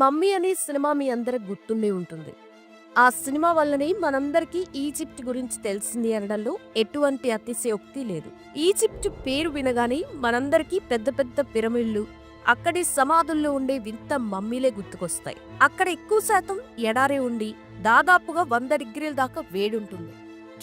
Mummy అనే cinema మీ అందరికి గుర్తుండే ఉంటుంది. ఆ సినిమా వల్లనే మనందరికీ ఈజిప్ట్ గురించి తెలిసింది అనడంలో ఎటువంటి అతిశయోక్తి లేదు. ఈజిప్ట్ పేరు వినగానే మనందరికీ పెద్ద పెద్ద పిరమిడ్లు అక్కడి సమాధుల్లో ఉండే వింత మమ్మీలే గుర్తుకొస్తాయి. అక్కడ ఎక్కువ శాతం ఎడారే ఉండి దాదాపుగా వంద డిగ్రీల దాకా వేడుంటుంది.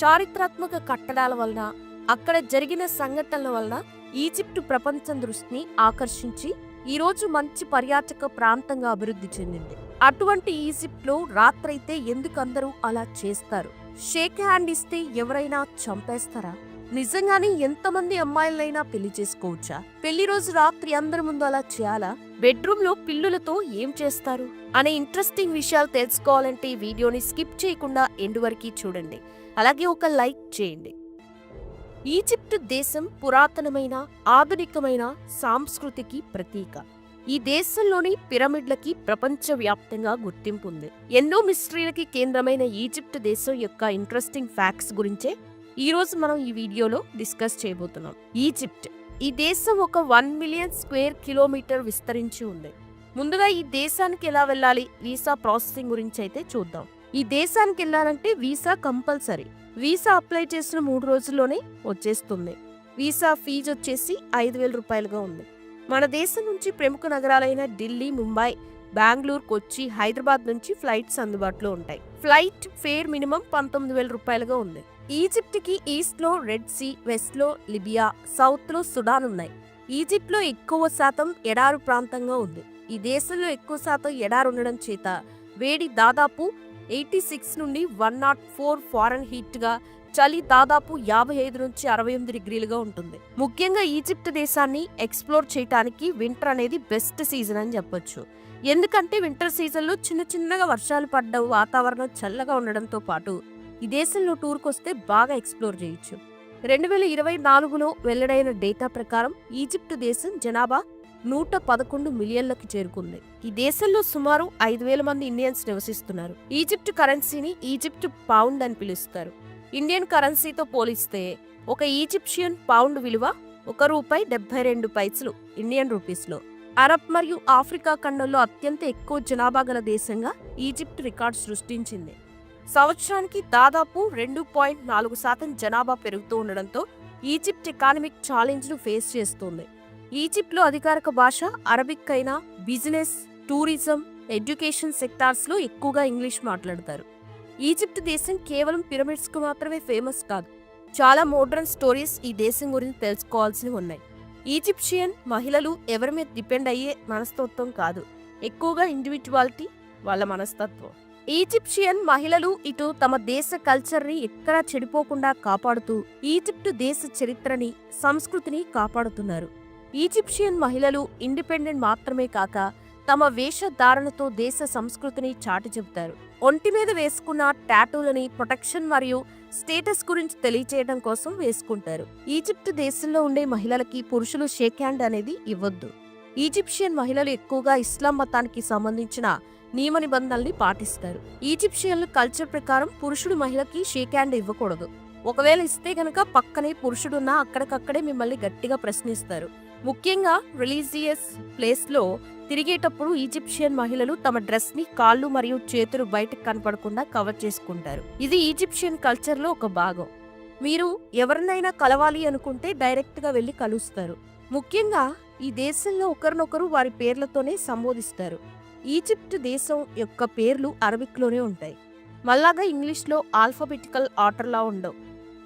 చారిత్రాత్మక కట్టడాల వలన అక్కడ జరిగిన సంఘటనల వలన ఈజిప్టు ప్రపంచం దృష్టిని ఆకర్షించి ఈరోజు మంచి పర్యాటక ప్రాంతంగా అభివృద్ధి చెందింది. అటువంటి ఈజిప్ట్లో రాత్రైతే ఎందుకందరూ అలా చేస్తారు? షేక్ హ్యాండ్ ఇస్తే ఎవరైనా చంపేస్తారా? నిజంగానే ఎంతమంది అమ్మాయిలైనా పెళ్ళి చేసుకోవచ్చా? పెళ్ళి రోజు రాత్రి అందరి ముందు అలా చేయాలా? బెడ్రూమ్లో పిల్లులతో ఏం చేస్తారు? అనే ఇంట్రెస్టింగ్ విషయాలు తెలుసుకోవాలంటే ఈ వీడియోని స్కిప్ చేయకుండా ఎండు వరకు చూడండి. అలాగే ఒక లైక్ చేయండి. ఈజిప్ట్ దేశం పురాతనమైన ఆధునికమైన సాంస్కృతికి ప్రతీక. ఈ దేశంలోని పిరమిడ్లకి ప్రపంచవ్యాప్తంగా గుర్తింపు ఉంది. ఎన్నో మిస్టరీలకి కేంద్రమైన ఈజిప్ట్ దేశం యొక్క ఇంట్రెస్టింగ్ ఫ్యాక్ట్స్ గురించే ఈ రోజు మనం ఈ వీడియోలో డిస్కస్ చేయబోతున్నాం. ఈజిప్ట్. ఈ దేశం ఒక వన్ మిలియన్ స్క్వేర్ కిలోమీటర్ విస్తరించి ఉంది. ముందుగా ఈ దేశానికి ఎలా వెళ్ళాలి? వీసా ప్రాసెసింగ్ గురించి అయితే చూద్దాం. ఈ దేశానికి వెళ్ళాలంటే వీసా కంపల్సరీ. వీసా అప్లై చేసిన మూడు రోజుల్లోనే వచ్చేస్తుంది. వీసా ఫీజు వచ్చేసి ఐదు వేల రూపాయలుగా ఉంది. మన దేశం నుంచి ప్రముఖ నగరాలైన ఢిల్లీ ముంబై బెంగళూరు కొచ్చి హైదరాబాద్ నుంచి ఫ్లైట్స్ అందుబాటులో ఉంటాయి. ఫ్లైట్ ఫేర్ మినిమం పంతొమ్మిది వేల రూపాయలుగా ఉంది. ఈజిప్ట్కి ఈస్ట్లో రెడ్ సీ వెస్ట్లో లిబియా సౌత్లో సుడాన్ ఉన్నాయి. ఈజిప్ట్లో ఎక్కువ శాతం ఎడారు ప్రాంతంగా ఉంది. ఈ దేశంలో ఎక్కువ శాతం ఎడారు ఉండడం చేత వేడి దాదాపు ఎయిటీ సిక్స్ నుండి వన్ నాట్ ఫోర్ ఫారెన్ హీట్గా చలి దాదాపు యాభై ఐదు నుంచి అరవై ఎనిమిది డిగ్రీలుగా ఉంటుంది. ముఖ్యంగా ఈజిప్ట్ దేశాన్ని ఎక్స్ప్లోర్ చేయడానికి వింటర్ అనేది బెస్ట్ సీజన్ అని చెప్పొచ్చు. ఎందుకంటే వింటర్ సీజన్లో చిన్న చిన్నగా వర్షాలు పడ్డ వాతావరణం చల్లగా ఉండడంతో పాటు ఈ దేశంలో టూర్కి వస్తే బాగా ఎక్స్ప్లోర్ చేయొచ్చు. రెండు వేల ఇరవై నాలుగులో వెల్లడైన డేటా ప్రకారం ఈజిప్ట్ దేశం జనాభా నూట పదకొండు మిలియన్లకు చేరుకుంది ఈ దేశంలో సుమారు ఐదు వేల మంది ఇండియన్స్ నివసిస్తున్నారు. ఈజిప్ట్ కరెన్సీని ఈజిప్ట్ పౌండ్ అని పిలుస్తారు. ఇండియన్ కరెన్సీతో పోలిస్తే ఒక ఈజిప్షియన్ పౌండ్ విలువ ఒక రూపాయి డెబ్బై రెండు పైసలు ఇండియన్ రూపీస్లో. అరబ్ మరియు ఆఫ్రికా ఖండంలో అత్యంత ఎక్కువ జనాభా గల దేశంగా ఈజిప్ట్ రికార్డు సృష్టించింది. సంవత్సరానికి దాదాపు రెండు పాయింట్ నాలుగు శాతం జనాభా పెరుగుతూ ఉండడంతో ఈజిప్ట్ ఎకానమిక్ ఛాలెంజ్ను ఫేస్ చేస్తోంది. ఈజిప్ట్లో అధికారిక భాష అరబిక్ అయినా బిజినెస్ టూరిజం ఎడ్యుకేషన్ సెక్టార్స్లో ఎక్కువగా ఇంగ్లీష్ మాట్లాడతారు. ఈజిప్ట్ దేశం కేవలం పిరమిడ్స్కు మాత్రమే ఫేమస్ కాదు. చాలా మోడ్రన్ స్టోరీస్ ఈ దేశం గురించి తెలుసుకోవాల్సినవి ఉన్నాయి. ఈజిప్షియన్ మహిళలు ఎవరి మీద డిపెండ్ అయ్యే మనస్తత్వం కాదు. ఎక్కువగా ఇండివిజువాలిటీ వాళ్ళ మనస్తత్వం. ఈజిప్షియన్ మహిళలు ఇటు తమ దేశ కల్చర్ని ఎక్కడా చెడిపోకుండా కాపాడుతూ ఈజిప్టు దేశ చరిత్రని సంస్కృతిని కాపాడుతున్నారు. ఈజిప్షియన్ మహిళలు ఇండిపెండెంట్ మాత్రమే కాక తమ వేషధారణతో దేశ సంస్కృతిని చాటి చెబుతారు. ఒంటి మీద వేసుకున్న టాటూలని ప్రొటెక్షన్ మరియు స్టేటస్ గురించి తెలియచేయడం కోసం వేసుకుంటారు. ఈజిప్ట్ దేశంలో ఉండే మహిళలకి పురుషులు షేక్ హ్యాండ్ అనేది ఇవ్వద్దు. ఈజిప్షియన్ మహిళలు ఎక్కువగా ఇస్లాం మతానికి సంబంధించిన నియమ నిబంధనల్ని పాటిస్తారు. ఈజిప్షియన్ల కల్చర్ ప్రకారం పురుషుడు మహిళకి షేక్ హ్యాండ్ ఇవ్వకూడదు. ఒకవేళ ఇస్తే గనక పక్కనే పురుషుడున్నా అక్కడికక్కడే మిమ్మల్ని గట్టిగా ప్రశ్నిస్తారు. ముఖ్యంగా రిలీజియస్ ప్లేస్లో తిరిగేటప్పుడు ఈజిప్షియన్ మహిళలు తమ డ్రెస్ని కాళ్ళు మరియు చేతులు బయటకు కనపడకుండా కవర్ చేసుకుంటారు. ఇది ఈజిప్షియన్ కల్చర్లో ఒక భాగం. మీరు ఎవరినైనా కలవాలి అనుకుంటే డైరెక్ట్గా కలుస్తారు. ముఖ్యంగా ఈ దేశంలో ఒకరినొకరు వారి పేర్లతోనే సంబోధిస్తారు. ఈజిప్ట్ దేశం యొక్క పేర్లు అరబిక్లోనే ఉంటాయి. మళ్ళాగా ఇంగ్లీష్లో ఆల్ఫాబెటికల్ ఆర్డర్లా ఉండవు.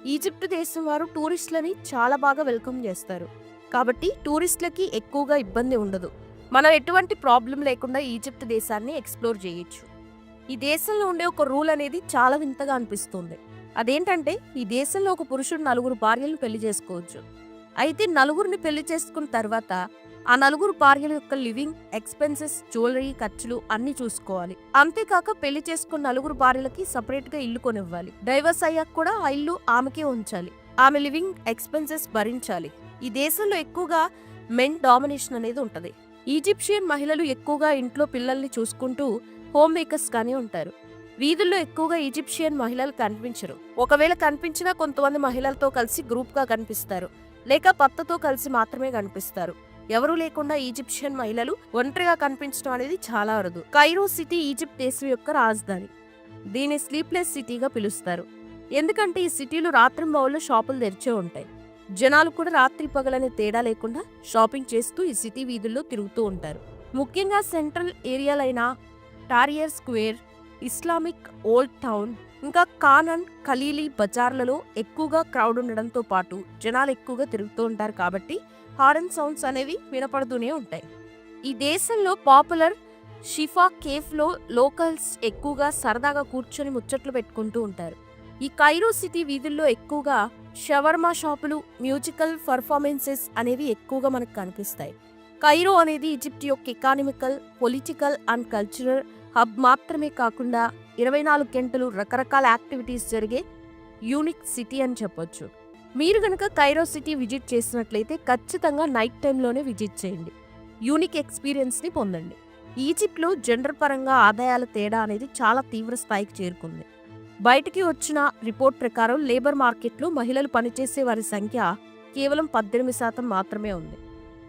ఈజిప్ట్ దేశం వారు టూరిస్టులని చాలా బాగా వెల్కమ్ చేస్తారు. కాబట్టి టూరిస్టులకి ఎక్కువగా ఇబ్బంది ఉండదు. మనం ఎటువంటి ప్రాబ్లం లేకుండా ఈజిప్ట్ దేశాన్ని ఎక్స్ప్లోర్ చేయొచ్చు. ఈ దేశంలో ఉండే ఒక రూల్ అనేది చాలా వింతగా అనిపిస్తుంది. అదేంటంటే ఈ దేశంలో ఒక పురుషుడు నలుగురు భార్యలను పెళ్ళి చేసుకోవచ్చు. అయితే నలుగురిని పెళ్ళి చేసుకున్న తర్వాత ఆ నలుగురు భార్యల యొక్క లివింగ్ ఎక్స్పెన్సెస్ జ్యువెలరీ ఖర్చులు అన్ని చూసుకోవాలి. అంతేకాక పెళ్ళి చేసుకున్న నలుగురు భార్యలకి సపరేట్గా ఇల్లు కొనివ్వాలి. డైవర్స్ అయ్యాక కూడా ఆ ఇల్లు ఆమెకే ఉంచాలి. ఆమె లివింగ్ ఎక్స్పెన్సెస్ భరించాలి. ఈ దేశంలో ఎక్కువగా మెన్ డామినేషన్ అనేది ఉంటుంది. ఈజిప్షియన్ మహిళలు ఎక్కువగా ఇంట్లో పిల్లల్ని చూసుకుంటూ హోమ్ మేకర్స్ కానీ ఉంటారు. వీధుల్లో ఎక్కువగా ఈజిప్షియన్ మహిళలు కనిపించరు. ఒకవేళ కనిపించినా కొంతమంది మహిళలతో కలిసి గ్రూప్గా కనిపిస్తారు. లేక భర్తతో కలిసి మాత్రమే కనిపిస్తారు. ఎవరూ లేకుండా ఈజిప్షియన్ మహిళలు ఒంటరిగా కనిపించడం అనేది చాలా అరుదు. కైరో సిటీ ఈజిప్ట్ దేశం యొక్క రాజధాని. దీన్ని స్లీప్లెస్ సిటీగా పిలుస్తారు. ఎందుకంటే ఈ సిటీలో రాత్రింబౌళ్ళు షాపులు తెరిచే ఉంటాయి. జనాలు కూడా రాత్రి పగలనే తేడా లేకుండా షాపింగ్ చేస్తూ ఈ సిటీ వీధుల్లో తిరుగుతూ ఉంటారు. ముఖ్యంగా central ఏరియాలైన Tahrir square Islamic old town ఇంకా కానన్ ఖలీలీ బజార్లలో ఎక్కువగా క్రౌడ్ ఉండడంతో పాటు జనాలు ఎక్కువగా తిరుగుతూ ఉంటారు కాబట్టి హారన్ సౌండ్స్ అనేవి వినపడుతూనే ఉంటాయి. ఈ దేశంలో పాపులర్ షిఫా కేఫ్లో లోకల్స్ ఎక్కువగా సరదాగా కూర్చొని ముచ్చట్లు పెట్టుకుంటూ ఉంటారు. ఈ కైరో సిటీ వీధుల్లో ఎక్కువగా షవర్మా షాపులు మ్యూజికల్ పర్ఫార్మెన్సెస్ అనేవి ఎక్కువగా మనకు కనిపిస్తాయి. కైరో అనేది ఈజిప్ట్ యొక్క economical political and cultural hub మాత్రమే కాకుండా ఇరవై నాలుగు గంటలు రకరకాల యాక్టివిటీస్ జరిగే యూనిక్ సిటీ అని చెప్పొచ్చు. మీరు గనక కైరో సిటీ విజిట్ చేసినట్లయితే ఖచ్చితంగా నైట్ టైంలోనే విజిట్ చేయండి. యూనిక్ ఎక్స్పీరియన్స్ని పొందండి. ఈజిప్ట్లో జెండర్ పరంగా ఆదాయాల తేడా అనేది చాలా తీవ్ర స్థాయికి చేరుకుంది. బయటికి వచ్చిన రిపోర్ట్ ప్రకారం లేబర్ మార్కెట్లో మహిళలు పనిచేసే వారి సంఖ్య కేవలం పద్దెనిమిది శాతం మాత్రమే ఉంది.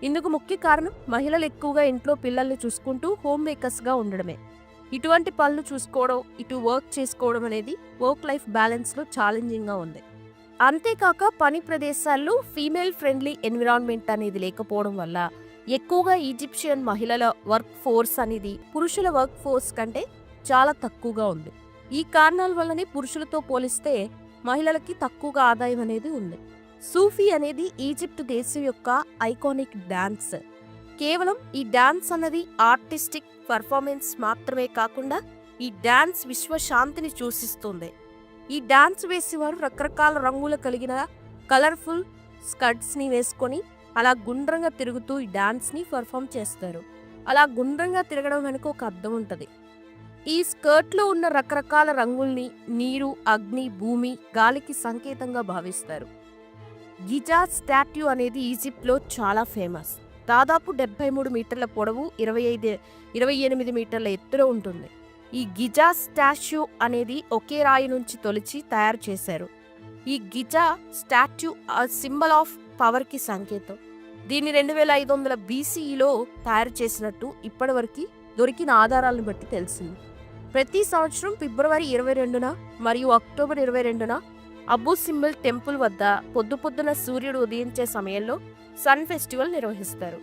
ఇందుకు ముఖ్య కారణం మహిళలు ఎక్కువగా ఇంట్లో పిల్లల్ని చూసుకుంటూ హోమ్ మేకర్స్గా ఉండడమే. ఇటువంటి పనులు చూసుకోవడం ఇటు వర్క్ చేసుకోవడం అనేది వర్క్ లైఫ్ బ్యాలెన్స్లో ఛాలెంజింగ్గా ఉంది. అంతేకాక పని ప్రదేశాల్లో ఫీమేల్ ఫ్రెండ్లీ ఎన్విరాన్మెంట్ అనేది లేకపోవడం వల్ల ఎక్కువగా ఈజిప్షియన్ మహిళల వర్క్ ఫోర్స్ అనేది పురుషుల వర్క్ ఫోర్స్ కంటే చాలా తక్కువగా ఉంది. ఈ కారణాల వల్లనే పురుషులతో పోలిస్తే మహిళలకి తక్కువగా ఆదాయం అనేది ఉంది. సూఫీ అనేది ఈజిప్ట్ దేశం యొక్క ఐకానిక్ డాన్స్. కేవలం ఈ డాన్స్ అన్నది ఆర్టిస్టిక్ పర్ఫార్మెన్స్ మాత్రమే కాకుండా ఈ డాన్స్ విశ్వశాంతిని సూచిస్తుంది. ఈ డాన్స్ వేసేవారు రకరకాల రంగులు కలిగిన కలర్ఫుల్ స్కర్ట్స్ని వేసుకొని అలా గుండ్రంగా తిరుగుతూ ఈ డాన్స్ని పర్ఫామ్ చేస్తారు. అలా గుండ్రంగా తిరగడం వెనుక ఒక అర్థం ఉంటుంది. ఈ స్కర్ట్లో ఉన్న రకరకాల రంగుల్ని నీరు అగ్ని భూమి గాలికి సంకేతంగా భావిస్తారు. గిజా స్టాట్యూ అనేది ఈజిప్ట్లో చాలా ఫేమస్. దాదాపు డెబ్బై మూడు మీటర్ల పొడవు ఇరవై ఐదు ఇరవై ఎనిమిది మీటర్ల ఎత్తులో ఉంటుంది. ఈ గిజా స్టాచ్యూ అనేది ఒకే రాయి నుంచి తొలిచి తయారు చేశారు. ఈ గిజా స్టాట్యూ సింబల్ ఆఫ్ పవర్కి సంకేతం. దీన్ని రెండు వేల ఐదు వందల బీసీఈలో తయారు చేసినట్టు ఇప్పటివరకు దొరికిన ఆధారాలను బట్టి తెలిసింది. ప్రతి సంవత్సరం ఫిబ్రవరి ఇరవై రెండున మరియు అక్టోబర్ ఇరవై రెండున అబ్బు సింబల్ టెంపుల్ వద్ద పొద్దు పొద్దున సూర్యుడు ఉదయించే సమయంలో సన్ ఫెస్టివల్ నిర్వహిస్తారు.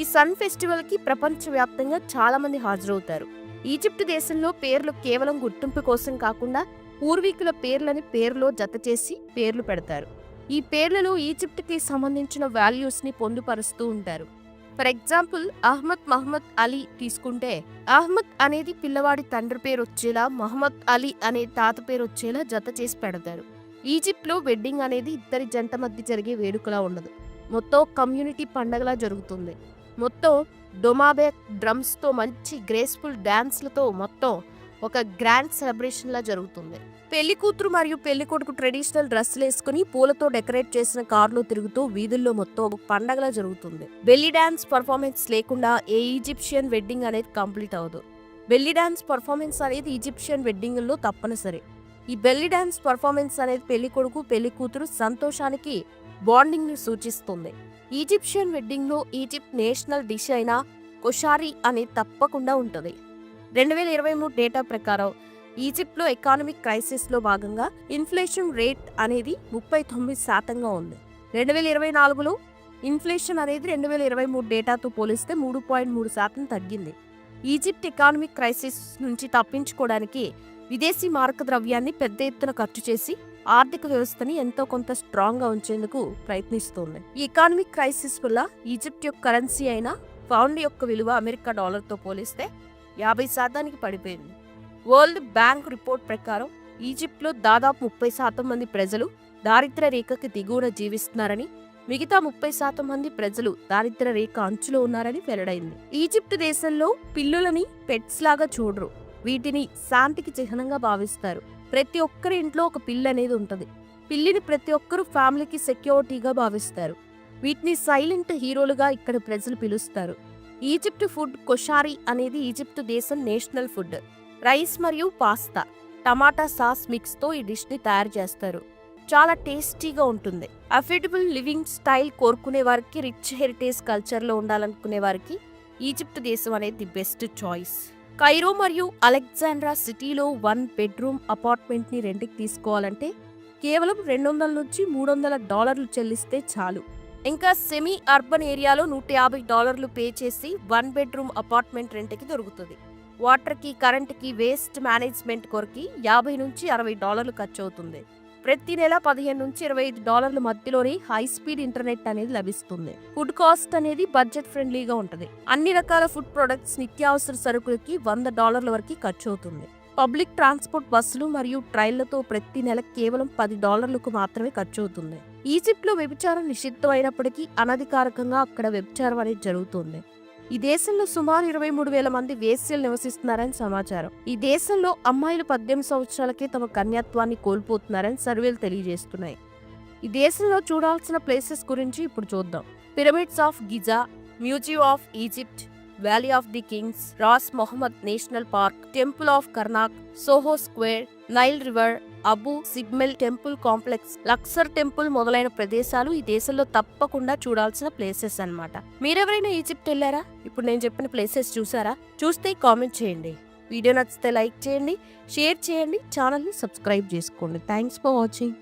ఈ సన్ ఫెస్టివల్కి ప్రపంచవ్యాప్తంగా చాలామంది హాజరవుతారు. ఈజిప్ట్ దేశంలో పేర్లు కేవలం గుర్తింపు కోసం కాకుండా పూర్వీకుల పేర్లని పేర్లో జత చేసి పేర్లు పెడతారు. ఈ పేర్లలో ఈజిప్ట్కి సంబంధించిన వాల్యూస్ని పొందుపరుస్తూ ఉంటారు. For example Ahmed Mohamed Ali తీసుకుంటే అహ్మద్ అనేది పిల్లవాడి తండ్రి పేరు వచ్చేలా మహమ్మద్ అలీ అనే తాత పేరు వచ్చేలా జత చేసి పెడతారు. ఈజిప్ట్లో వెడ్డింగ్ అనేది ఇద్దరి జంట మధ్య జరిగే వేడుకలా ఉండదు. మొత్తం కమ్యూనిటీ పండగలా జరుగుతుంది. మొత్తం డొమాబే డ్రమ్స్తో మంచి గ్రేస్ఫుల్ డ్యాన్స్లతో మొత్తం ఒక గ్రాండ్ సెలబ్రేషన్ లా జరుగుతుంది. పెళ్ళి కూతురు మరియు పెళ్ళి కొడుకు ట్రెడిషనల్ డ్రెస్సులు వేసుకుని పూలతో డెకరేట్ చేసిన కార్లో తిరుగుతూ వీధుల్లో మొత్తం ఒక పండగలా జరుగుతుంది. బెల్లి డాన్స్ పర్ఫార్మెన్స్ లేకుండా ఏ ఈజిప్షియన్ వెడ్డింగ్ అనేది కంప్లీట్ అవ్వదు. బెల్లి డాన్స్ పర్ఫార్మెన్స్ అనేది ఈజిప్షియన్ వెడ్డింగ్లో తప్పనిసరి. ఈ బెల్లి డాన్స్ పర్ఫార్మెన్స్ అనేది పెళ్ళి కొడుకు పెళ్ళి కూతురు సంతోషానికి బాండింగ్ని సూచిస్తుంది. ఈజిప్షియన్ వెడ్డింగ్లో ఈజిప్ట్ నేషనల్ డిష్ అయిన కొషారి అనేది తప్పకుండా ఉంటుంది. రెండు వేల ఇరవై మూడు డేటా ప్రకారం ఈజిప్ట్లో ఎకానమిక్ క్రైసిస్లో భాగంగా ఇన్ఫ్లేషన్ రేట్ అనేది ముప్పై తొమ్మిది శాతంగా ఉంది. రెండు వేల ఇరవై నాలుగులో ఇన్ఫ్లేషన్ అనేది రెండు వేల ఇరవై మూడు డేటాతో పోలిస్తే మూడు పాయింట్ మూడు శాతం తగ్గింది. ఈజిప్ట్ ఎకానమిక్ క్రైసిస్ నుంచి తప్పించుకోవడానికి విదేశీ మారక ద్రవ్యాన్ని పెద్ద ఎత్తున ఖర్చు చేసి ఆర్థిక వ్యవస్థని ఎంతో కొంత స్ట్రాంగ్గా ఉంచేందుకు ప్రయత్నిస్తోంది. ఈ ఎకానమిక్ క్రైసిస్ వల్ల ఈజిప్ట్ యొక్క కరెన్సీ అయిన పౌండ్ యొక్క విలువ అమెరికా డాలర్తో పోలిస్తే యాభై శాతానికి పడిపోయింది. వరల్డ్ బ్యాంక్ రిపోర్ట్ ప్రకారం ఈజిప్ట్లో దాదాపు ముప్పై శాతం మంది ప్రజలు దారిద్ర రేఖకి దిగువన జీవిస్తున్నారని మిగతా ముప్పై శాతం మంది ప్రజలు దారిద్ర రేఖ అంచులో ఉన్నారని వెల్లడైంది. ఈజిప్ట్ దేశంలో పిల్లులని పెట్స్ లాగా చూడరు. వీటిని శాంతికి చిహ్నంగా భావిస్తారు. ప్రతి ఒక్కరి ఇంట్లో ఒక పిల్లి అనేది ఉంటుంది. పిల్లిని ప్రతి ఒక్కరు ఫ్యామిలీకి సెక్యూరిటీగా భావిస్తారు. వీటిని సైలెంట్ హీరోలుగా ఇక్కడ ప్రజలు పిలుస్తారు. ఈజిప్ట్ ఫుడ్ కొషారి అనేది ఈజిప్ట్ దేశం నేషనల్ ఫుడ్. రైస్ మరియు పాస్తా టమాటా సాస్ మిక్స్తో ఈ డిష్ని తయారు చేస్తారు. చాలా టేస్టీగా ఉంటుంది. అఫోర్డబుల్ లివింగ్ స్టైల్ కోరుకునే వారికి రిచ్ హెరిటేజ్ కల్చర్లో ఉండాలనుకునే వారికి ఈజిప్ట్ దేశం అనేది ది బెస్ట్ చాయిస్. కైరో మరియు అలెగ్జాండ్రా సిటీలో వన్ బెడ్రూమ్ అపార్ట్మెంట్ని రెంట్కి తీసుకోవాలంటే కేవలం రెండు వందల నుంచి మూడు వందల డాలర్లు చెల్లిస్తే చాలు. ఇంకా సెమీ అర్బన్ ఏరియాలో నూట యాభై డాలర్లు పే చేసి వన్ బెడ్రూమ్ అపార్ట్మెంట్ రెంట్కి దొరుకుతుంది. వాటర్కి కరెంట్కి వేస్ట్ మేనేజ్మెంట్ కొరకి యాభై నుంచి అరవై డాలర్లు ఖర్చు అవుతుంది. ప్రతి నెల పదిహేను నుంచి ఇరవై ఐదు డాలర్ల మధ్యలోనే హై స్పీడ్ ఇంటర్నెట్ అనేది లభిస్తుంది. ఫుడ్ కాస్ట్ అనేది బడ్జెట్ ఫ్రెండ్లీగా ఉంటుంది. అన్ని రకాల ఫుడ్ ప్రొడక్ట్స్ నిత్యావసర సరుకులకి వంద డాలర్ల వరకు ఖర్చు అవుతుంది. పబ్లిక్ ట్రాన్స్పోర్ట్ బస్సులు మరియు ట్రైన్లతో ప్రతి నెల కేవలం పది డాలర్లకు మాత్రమే ఖర్చు అవుతుంది. ఈజిప్ట్లో వ్యభిచారం నిషిద్ధమైనప్పటికీ అనధికారికంగా అక్కడ వ్యభిచారం అనేది జరుగుతుంది. ఈ దేశంలో సుమారు ఇరవై మూడు వేల మంది వేశ్యలు నివసిస్తున్నారని సమాచారం. ఈ దేశంలో అమ్మాయిలు పద్దెనిమిది సంవత్సరాలకే తమ కన్యాత్వాన్ని కోల్పోతున్నారని సర్వేలు తెలియజేస్తున్నాయి. ఈ దేశంలో చూడాల్సిన ప్లేసెస్ గురించి ఇప్పుడు చూద్దాం. Pyramids of Giza museum of Egypt valley of the kings Ras Mohammed national park temple of Karnak Soho square Nile river Abu Simbel temple complex Luxor temple మొదలైన ప్రదేశాలు ఈ దేశంలో తప్పకుండా చూడాల్సిన ప్లేసెస్ అన్నమాట. మీరెవరైనా ఈజిప్ట్ వెళ్ళారా? ఇప్పుడు నేను చెప్పిన ప్లేసెస్ చూసారా? చూస్తే కామెంట్ చేయండి. వీడియో నచ్చితే లైక్ చేయండి షేర్ చేయండి ఛానల్ని సబ్స్క్రైబ్ చేసుకోండి. Thanks for watching.